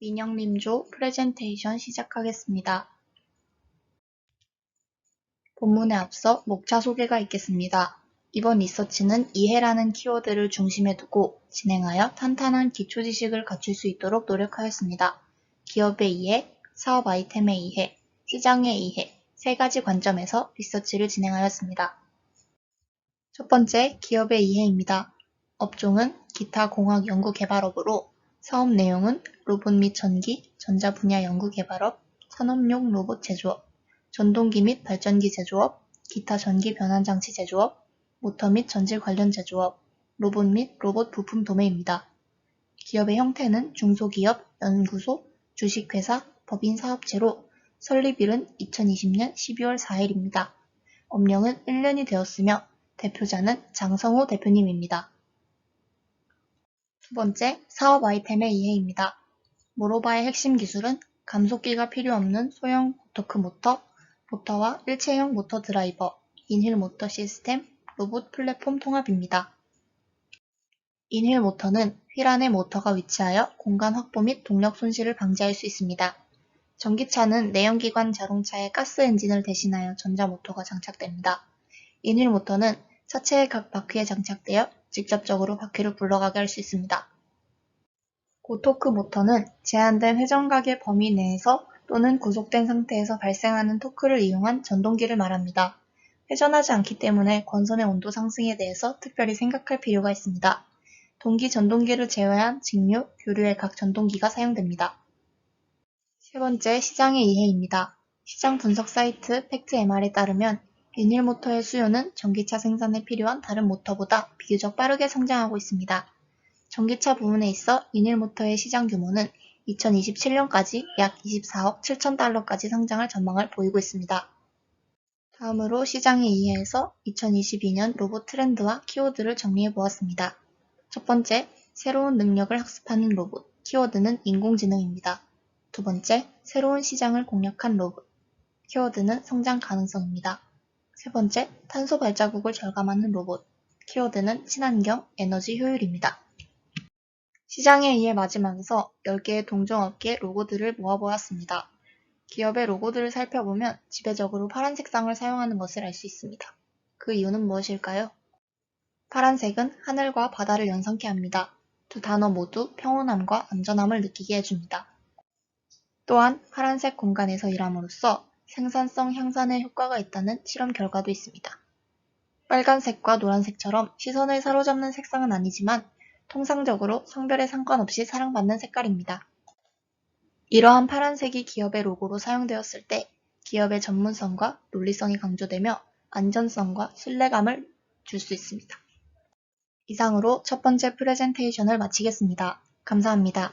민영님조 프레젠테이션 시작하겠습니다. 본문에 앞서 목차 소개가 있겠습니다. 이번 리서치는 이해라는 키워드를 중심에 두고 진행하여 탄탄한 기초 지식을 갖출 수 있도록 노력하였습니다. 기업의 이해, 사업 아이템의 이해, 시장의 이해, 세 가지 관점에서 리서치를 진행하였습니다. 첫 번째, 기업의 이해입니다. 업종은 기타 공학 연구 개발업으로 사업 내용은 로봇 및 전기, 전자 분야 연구 개발업, 산업용 로봇 제조업, 전동기 및 발전기 제조업, 기타 전기 변환 장치 제조업, 모터 및 전질 관련 제조업, 로봇 및 로봇 부품 도매입니다. 기업의 형태는 중소기업, 연구소, 주식회사, 법인 사업체로 설립일은 2020년 12월 4일입니다. 업령은 1년이 되었으며 대표자는 장성호 대표님입니다. 두 번째, 사업 아이템의 이해입니다. 모로바의 핵심 기술은 감속기가 필요 없는 소형 고토크 모터, 모터와 일체형 모터 드라이버, 인힐 모터 시스템, 로봇 플랫폼 통합입니다. 인힐 모터는 휠 안에 모터가 위치하여 공간 확보 및 동력 손실을 방지할 수 있습니다. 전기차는 내연기관 자동차의 가스 엔진을 대신하여 전자모터가 장착됩니다. 인휠 모터는 차체의 각 바퀴에 장착되어 직접적으로 바퀴를 굴러가게 할 수 있습니다. 고토크 모터는 제한된 회전각의 범위 내에서 또는 구속된 상태에서 발생하는 토크를 이용한 전동기를 말합니다. 회전하지 않기 때문에 권선의 온도 상승에 대해서 특별히 생각할 필요가 있습니다. 동기 전동기를 제외한 직류, 교류의 각 전동기가 사용됩니다. 세 번째, 시장의 이해입니다. 시장 분석 사이트 팩트MR에 따르면 비닐 모터의 수요는 전기차 생산에 필요한 다른 모터보다 비교적 빠르게 성장하고 있습니다. 전기차 부문에 있어 비닐 모터의 시장 규모는 2027년까지 약 24억 7천 달러까지 성장할 전망을 보이고 있습니다. 다음으로 시장의 이해에서 2022년 로봇 트렌드와 키워드를 정리해 보았습니다. 첫 번째, 새로운 능력을 학습하는 로봇. 키워드는 인공지능입니다. 두 번째, 새로운 시장을 공략한 로봇. 키워드는 성장 가능성입니다. 세 번째, 탄소 발자국을 절감하는 로봇. 키워드는 친환경, 에너지 효율입니다. 시장에 의해 마지막에서 10개의 동종업계 로고들을 모아보았습니다. 기업의 로고들을 살펴보면 지배적으로 파란 색상을 사용하는 것을 알 수 있습니다. 그 이유는 무엇일까요? 파란색은 하늘과 바다를 연상케 합니다. 두 단어 모두 평온함과 안전함을 느끼게 해줍니다. 또한 파란색 공간에서 일함으로써 생산성 향상에 효과가 있다는 실험 결과도 있습니다. 빨간색과 노란색처럼 시선을 사로잡는 색상은 아니지만 통상적으로 성별에 상관없이 사랑받는 색깔입니다. 이러한 파란색이 기업의 로고로 사용되었을 때 기업의 전문성과 논리성이 강조되며 안전성과 신뢰감을 줄 수 있습니다. 이상으로 첫 번째 프레젠테이션을 마치겠습니다. 감사합니다.